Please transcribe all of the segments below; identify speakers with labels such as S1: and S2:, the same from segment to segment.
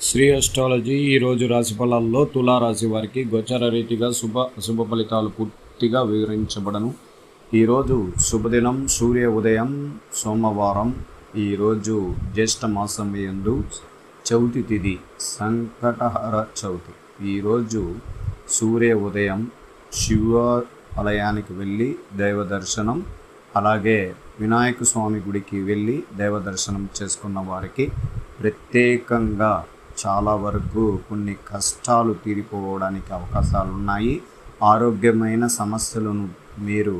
S1: Shri astrology ఈరోజు రాశి ఫలాల్లో తులారాశి వారికి గోచర రీతిగా శుభ శుభ ఫలితాలు పూర్తిగా వివరించబడను. ఈరోజు శుభదినం సూర్య ఉదయం సోమవారం ఈరోజు జ్యేష్ఠ మాసం ఎందు చవితి తిథి సంకటహర చవితి. ఈరోజు సూర్య ఉదయం శివ ఆలయానికి వెళ్ళి దైవ దర్శనం అలాగే వినాయక స్వామి గుడికి వెళ్ళి దైవ దర్శనం చేసుకున్న వారికి ప్రత్యేకంగా చాలా వరకు కొన్ని కష్టాలు తీరిపోవడానికి అవకాశాలు ఉన్నాయి ఆరోగ్యమైన సమస్యలను మీరు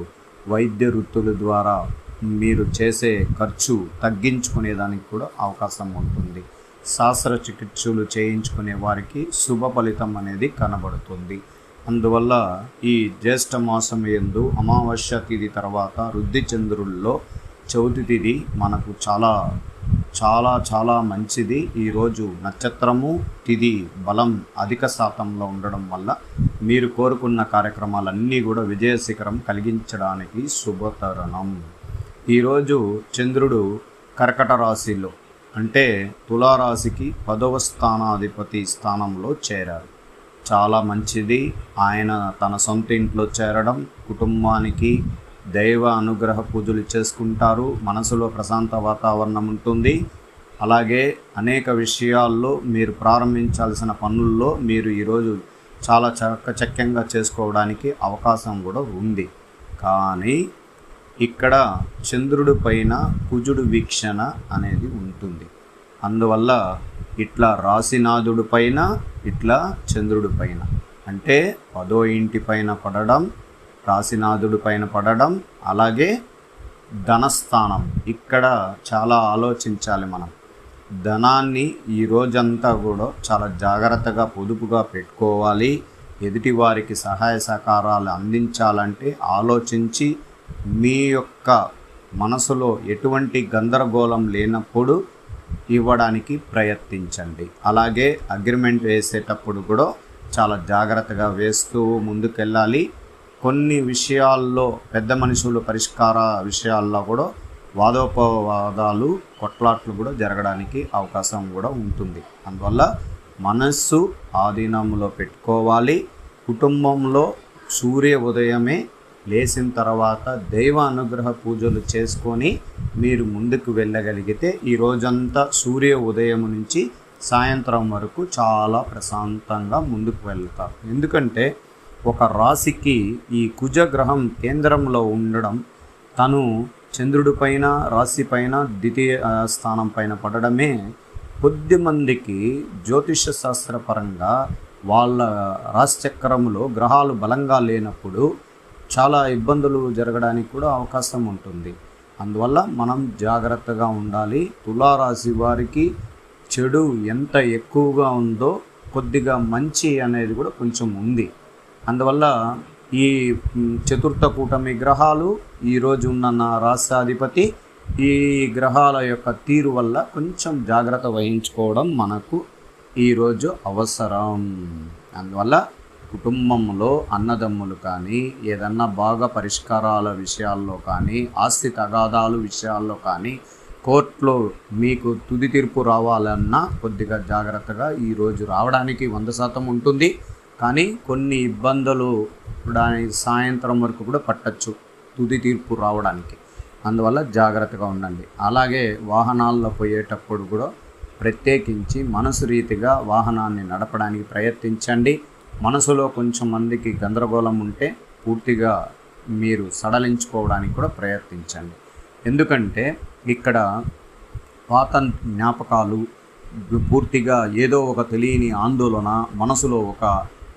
S1: వైద్య వృత్తుల ద్వారా మీరు చేసే ఖర్చు తగ్గించుకునేదానికి కూడా అవకాశం ఉంటుంది. శస్త్రచికిత్సలు చేయించుకునే వారికి శుభ ఫలితం అనేది కనబడుతుంది. అందువల్ల ఈ జ్యేష్ఠ మాసం ఎందు అమావాస్య తిథి తర్వాత వృద్ధి చంద్రుల్లో చవితి తిథి మనకు చాలా చాలా చాలా మంచిది. ఈరోజు నక్షత్రము తిది బలం అధిక శాతంలో ఉండడం వల్ల మీరు కోరుకున్న కార్యక్రమాలన్నీ కూడా విజయశిఖరం కలిగించడానికి శుభతరణం. ఈరోజు చంద్రుడు కర్కట రాశిలో అంటే తులారాశికి పదవ స్థానాధిపతి స్థానంలో చేరారు. చాలా మంచిది. ఆయన తన సొంత ఇంట్లో చేరడం కుటుంబానికి దైవ అనుగ్రహ పూజలు చేసుకుంటారు. మనసులో ప్రశాంత వాతావరణం ఉంటుంది. అలాగే అనేక విషయాల్లో మీరు ప్రారంభించాల్సిన పనుల్లో మీరు ఈరోజు చాలా చక్కచక్యంగా చేసుకోవడానికి అవకాశం కూడా ఉంది. కానీ ఇక్కడ చంద్రుడి పైన కుజుడు వీక్షణ అనేది ఉంటుంది. అందువల్ల ఇట్లా రాశినాథుడి పైన ఇట్లా చంద్రుడి పైన. అంటే పదో ఇంటి పైన పడడం రాశినాథుడి పైన పడడం అలాగే ధనస్థానం. ఇక్కడ చాలా ఆలోచించాలి మనం. ధనాన్ని ఈ రోజంతా కూడా చాలా జాగ్రత్తగా పొదుపుగా పెట్టుకోవాలి. ఎదుటి వారికి సహాయ సహకారాలు అందించాలంటే ఆలోచించి మీ యొక్క మనసులో ఎటువంటి గందరగోళం లేనప్పుడు ఇవ్వడానికి ప్రయత్నించండి. అలాగే అగ్రిమెంట్ వేసేటప్పుడు కూడా చాలా జాగ్రత్తగా వేస్తూ ముందుకెళ్ళాలి. కొన్ని విషయాల్లో పెద్ద మనుషులు పరిష్కార విషయాల్లో కూడా వాదోపవాదాలు కొట్లాట్లు కూడా జరగడానికి అవకాశం కూడా ఉంటుంది. అందువల్ల మనస్సు ఆధీనంలో పెట్టుకోవాలి. కుటుంబంలో సూర్య ఉదయమే లేచిన తర్వాత దైవ అనుగ్రహ పూజలు చేసుకొని మీరు ముందుకు వెళ్ళగలిగితే ఈ రోజంతా సూర్య ఉదయం నుంచి సాయంత్రం వరకు చాలా ప్రశాంతంగా ముందుకు వెళ్తారు. ఎందుకంటే ఒక రాశికి ఈ కుజగ్రహం కేంద్రంలో ఉండడం తను చంద్రుడి పైన రాశి పైన ద్వితీయ స్థానం పైన పడడమే కొద్ది మందికి జ్యోతిష శాస్త్రపరంగా వాళ్ళ రాశిచక్రంలో గ్రహాలు బలంగా లేనప్పుడు చాలా ఇబ్బందులు జరగడానికి కూడా అవకాశం ఉంటుంది. అందువల్ల మనం జాగ్రత్తగా ఉండాలి. తులారాశి వారికి చెడు ఎంత ఎక్కువగా ఉందో కొద్దిగా మంచి అనేది కూడా కొంచెం ఉంది. అందువల్ల ఈ చతుర్థ కూటమి గ్రహాలు ఈరోజు ఉన్న నా రాష్ట్రాధిపతి ఈ గ్రహాల యొక్క తీరు వల్ల కొంచెం జాగ్రత్త వహించుకోవడం మనకు ఈరోజు అవసరం. అందువల్ల కుటుంబంలో అన్నదమ్ములు కానీ ఏదన్నా బాగా పరిష్కారాల విషయాల్లో కానీ ఆస్తి తగాదాలు విషయాల్లో కానీ కోర్టులో మీకు తుది తీర్పు రావాలన్నా కొద్దిగా జాగ్రత్తగా ఈరోజు రావడానికి వంద శాతం ఉంటుంది. కానీ కొన్ని ఇబ్బందులు దాని సాయంత్రం వరకు కూడా పట్టచ్చు తుది తీర్పు రావడానికి. అందువల్ల జాగ్రత్తగా ఉండండి. అలాగే వాహనాల్లో పోయేటప్పుడు కూడా ప్రత్యేకించి మనసు రీతిగా వాహనాన్ని నడపడానికి ప్రయత్నించండి. మనసులో కొంచెం మందికి గందరగోళం ఉంటే పూర్తిగా మీరు సడలించుకోవడానికి కూడా ప్రయత్నించండి. ఎందుకంటే ఇక్కడ పాత జ్ఞాపకాలు పూర్తిగా ఏదో ఒక తెలియని ఆందోళన మనసులో ఒక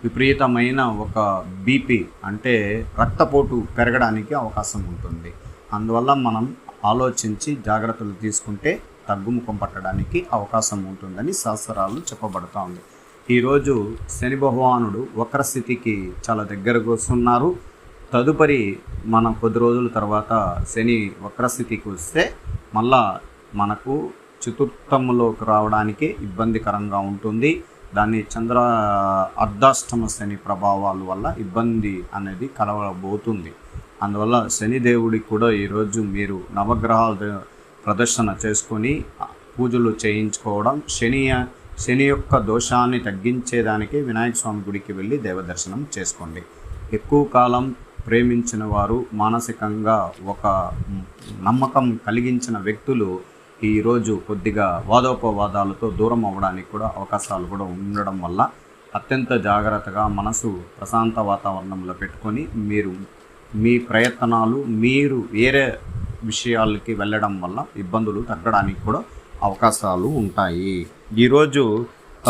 S1: విపరీతమైన ఒక బీపీ అంటే రక్తపోటు పెరగడానికి అవకాశం ఉంటుంది. అందువల్ల మనం ఆలోచించి జాగ్రత్తలు తీసుకుంటే తగ్గుముఖం పట్టడానికి అవకాశం ఉంటుందని శాస్త్రాలు చెప్పబడుతూ ఉంది ఈరోజు శని భగవానుడు వక్రస్థితికి చాలా దగ్గరకు వస్తున్నారు. తదుపరి మనం కొద్ది రోజుల తర్వాత శని వక్రస్థితికి వస్తే మళ్ళా మనకు చతుర్థములోకి రావడానికి ఇబ్బందికరంగా ఉంటుంది. దాన్ని చంద్ర అర్ధాష్టమ శని ప్రభావాల వల్ల ఇబ్బంది అనేది కలవబోతుంది. అందువల్ల శనిదేవుడికి కూడా ఈరోజు మీరు నవగ్రహాల ప్రదర్శన చేసుకొని పూజలు చేయించుకోవడం శని శని యొక్క దోషాన్ని తగ్గించేదానికి వినాయక స్వామి గుడికి వెళ్ళి దేవదర్శనం చేసుకోండి. ఎక్కువ కాలం ప్రేమించిన వారు మానసికంగా ఒక నమ్మకం కలిగించిన వ్యక్తులు ఈరోజు కొద్దిగా వాదోపవాదాలతో దూరం అవ్వడానికి కూడా అవకాశాలు కూడా ఉండడం వల్ల అత్యంత జాగ్రత్తగా మనసు ప్రశాంత వాతావరణంలో పెట్టుకొని మీరు మీ ప్రయత్నాలు మీరు వేరే విషయాలకి వెళ్ళడం వల్ల ఇబ్బందులు తగ్గడానికి కూడా అవకాశాలు ఉంటాయి. ఈరోజు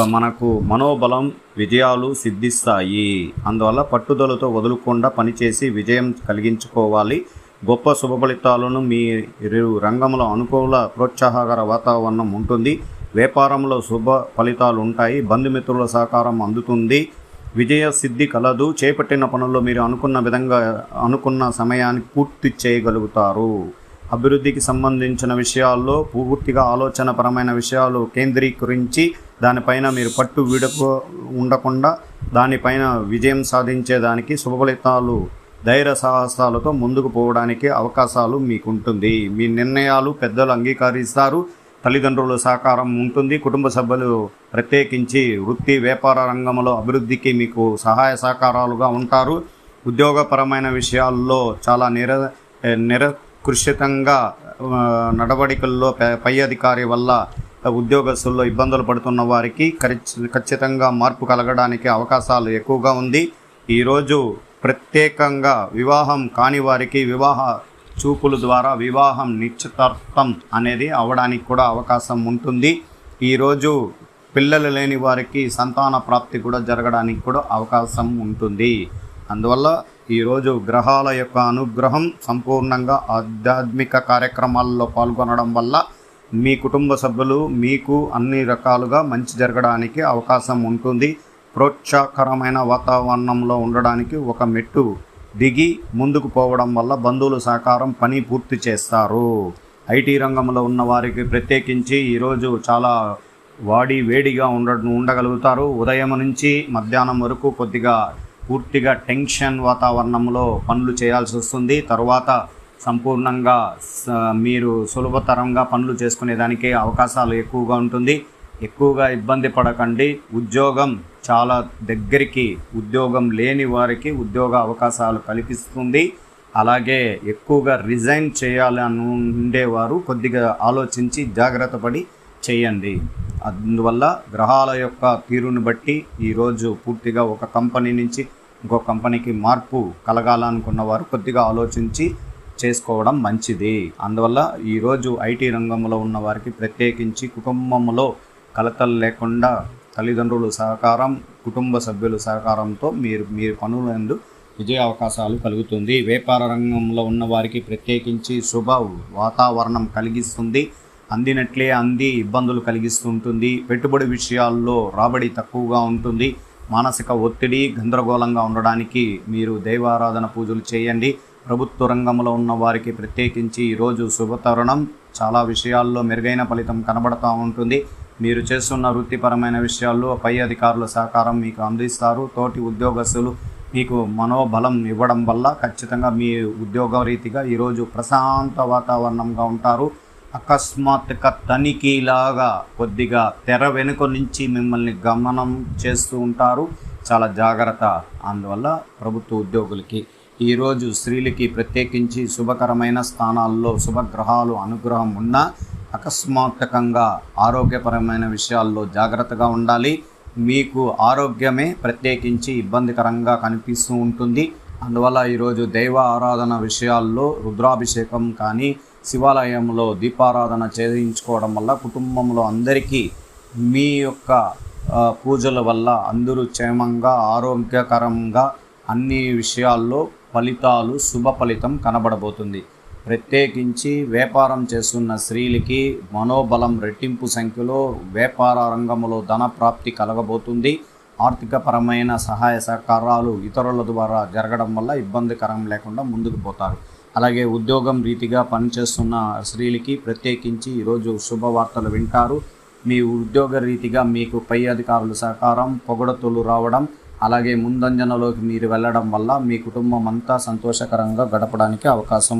S1: మనకు మనోబలం విజయాలు సిద్ధిస్తాయి. అందువల్ల పట్టుదలతో వదులుకుండా పనిచేసి విజయం కలిగించుకోవాలి. గొప్ప శుభ ఫలితాలను మీరు రంగంలో అనుకూల ప్రోత్సాహకర వాతావరణం ఉంటుంది. వ్యాపారంలో శుభ ఫలితాలు ఉంటాయి బంధుమిత్రుల సహకారం అందుతుంది. విజయ సిద్ధి కలదు. చేపట్టిన పనుల్లో మీరు అనుకున్న విధంగా అనుకున్న సమయాన్ని పూర్తి చేయగలుగుతారు. అభివృద్ధికి సంబంధించిన విషయాల్లో పూర్తిగా ఆలోచనపరమైన విషయాలు కేంద్రీకరించి దానిపైన మీరు పట్టు విడక ఉండకుండా దానిపైన విజయం సాధించేదానికి శుభ ఫలితాలు ధైర్య సాహసాలతో ముందుకు పోవడానికి అవకాశాలు మీకుంటుంది. మీ నిర్ణయాలు పెద్దలు అంగీకరిస్తారు. తల్లిదండ్రుల సహకారం ఉంటుంది. కుటుంబ సభ్యులు ప్రత్యేకించి వృత్తి వ్యాపార రంగంలో అభివృద్ధికి మీకు సహాయ సహకారాలుగా ఉంటారు. ఉద్యోగపరమైన విషయాల్లో చాలా నిర నిరకృషితంగా నడవడికల్లో పై- పై అధికారి వల్ల ఉద్యోగస్తుల్లో ఇబ్బందులు పడుతున్న వారికి ఖచ్చితంగా మార్పు కలగడానికి అవకాశాలు ఎక్కువగా ఉంది. ఈరోజు ప్రత్యేకంగా వివాహం కాని వారికి వివాహ చూపుల ద్వారా వివాహం నిశ్చితార్థం అనేది అవడానికి కూడా అవకాశం ఉంటుంది. ఈరోజు పిల్లలు లేని వారికి సంతాన ప్రాప్తి కూడా జరగడానికి కూడా అవకాశం ఉంటుంది. అందువల్ల ఈరోజు గ్రహాల యొక్క అనుగ్రహం సంపూర్ణంగా ఆధ్యాత్మిక కార్యక్రమాల్లో పాల్గొనడం వల్ల మీ కుటుంబ సభ్యులు మీకు అన్ని రకాలుగా మంచి జరగడానికి అవకాశం ఉంటుంది. ప్రోత్సాహకరమైన వాతావరణంలో ఉండడానికి ఒక మెట్టు దిగి ముందుకు పోవడం వల్ల బంధువుల సహకారం పని పూర్తి చేస్తారు. ఐటీ రంగంలో ఉన్న వారికి ప్రత్యేకించి ఈరోజు చాలా వాడి వేడిగా ఉండ ఉండగలుగుతారు. ఉదయం నుంచి మధ్యాహ్నం వరకు కొద్దిగా పూర్తిగా టెన్షన్ వాతావరణంలో పనులు చేయాల్సి వస్తుంది. తర్వాత సంపూర్ణంగా స- మీరు సులభతరంగా పనులు చేసుకునేదానికి అవకాశాలు ఎక్కువగా ఉంటుంది. ఎక్కువగా ఇబ్బంది పడకండి. ఉద్యోగం చాలా దగ్గరికి ఉద్యోగం లేని వారికి ఉద్యోగ అవకాశాలు కల్పిస్తుంది. అలాగే ఎక్కువగా రిజైన్ చేయాలని ఉండేవారు కొద్దిగా ఆలోచించి జాగ్రత్త పడి చేయండి. అందువల్ల గ్రహాల యొక్క తీరును బట్టి ఈరోజు పూర్తిగా ఒక కంపెనీ నుంచి ఇంకో కంపెనీకి మార్పు కలగాలనుకున్న వారు కొద్దిగా ఆలోచించి చేసుకోవడం మంచిది. అందువల్ల ఈరోజు ఐటీ రంగంలో ఉన్న వారికి ప్రత్యేకించి కుటుంబంలో కలతలు లేకుండా తల్లిదండ్రుల సహకారం కుటుంబ సభ్యుల సహకారంతో మీరు మీరు పనులందు విజయ అవకాశాలు కలుగుతుంది. వ్యాపార రంగంలో ఉన్న వారికి ప్రత్యేకించి శుభ వాతావరణం కలిగిస్తుంది. అందినట్లే అంది ఇబ్బందులు కలిగిస్తుంటుంది. పెట్టుబడి విషయాల్లో రాబడి తక్కువగా ఉంటుంది. మానసిక ఒత్తిడి గందరగోళంగా ఉండడానికి మీరు దైవారాధన పూజలు చేయండి. ప్రభుత్వ రంగంలో ఉన్న వారికి ప్రత్యేకించి ఈరోజు శుభతరుణం. చాలా విషయాల్లో మెరుగైన ఫలితం కనబడతా ఉంటుంది. మీరు చేస్తున్న వృత్తిపరమైన విషయాల్లో పై అధికారుల సహకారం మీకు అందిస్తారు. తోటి ఉద్యోగస్తులు మీకు మనోబలం ఇవ్వడం వల్ల ఖచ్చితంగా మీ ఉద్యోగ రీతిగా ఈరోజు ప్రశాంత వాతావరణంగా ఉంటారు. అకస్మాత్తుగా తనిఖీలాగా కొద్దిగా తెర వెనుక నుంచి మిమ్మల్ని గమనం చేస్తూ ఉంటారు. చాలా జాగ్రత్త. అందువల్ల ప్రభుత్వ ఉద్యోగులకి ఈరోజు స్త్రీలకి ప్రత్యేకించి శుభకరమైన స్థానాల్లో శుభగ్రహాలు అనుగ్రహం ఉన్నా అకస్మాత్తుకంగా ఆరోగ్యపరమైన విషయాల్లో జాగ్రత్తగా ఉండాలి. మీకు ఆరోగ్యమే ప్రత్యేకించి ఇబ్బందికరంగా కనిపిస్తూ ఉంటుంది. అందువల్ల ఈరోజు దైవ ఆరాధన విషయాల్లో రుద్రాభిషేకం కానీ శివాలయంలో దీపారాధన చేయించుకోవడం వల్ల కుటుంబంలో అందరికీ మీ యొక్క పూజల వల్ల అందరూ క్షేమంగా ఆరోగ్యకరంగా అన్ని విషయాల్లో ఫలితాలు శుభ ఫలితం కనబడబోతుంది. ప్రత్యేకించి వ్యాపారం చేస్తున్న స్త్రీలకి మనోబలం రెట్టింపు సంఖ్యలో వ్యాపార రంగంలో ధన ప్రాప్తి కలగబోతుంది. ఆర్థికపరమైన సహాయ సహకారాలు ఇతరుల ద్వారా జరగడం వల్ల ఇబ్బందికరం లేకుండా ముందుకు పోతారు. అలాగే ఉద్యోగం రీతిగా పనిచేస్తున్న స్త్రీలకి ప్రత్యేకించి ఈరోజు శుభవార్తలు వింటారు. మీ ఉద్యోగ రీతిగా మీకు పై అధికారుల సహకారం పొగడతలు రావడం అలాగే ముందంజనలోకి మీరు వెళ్ళడం వల్ల మీ కుటుంబం అంతా సంతోషకరంగా గడపడానికి అవకాశం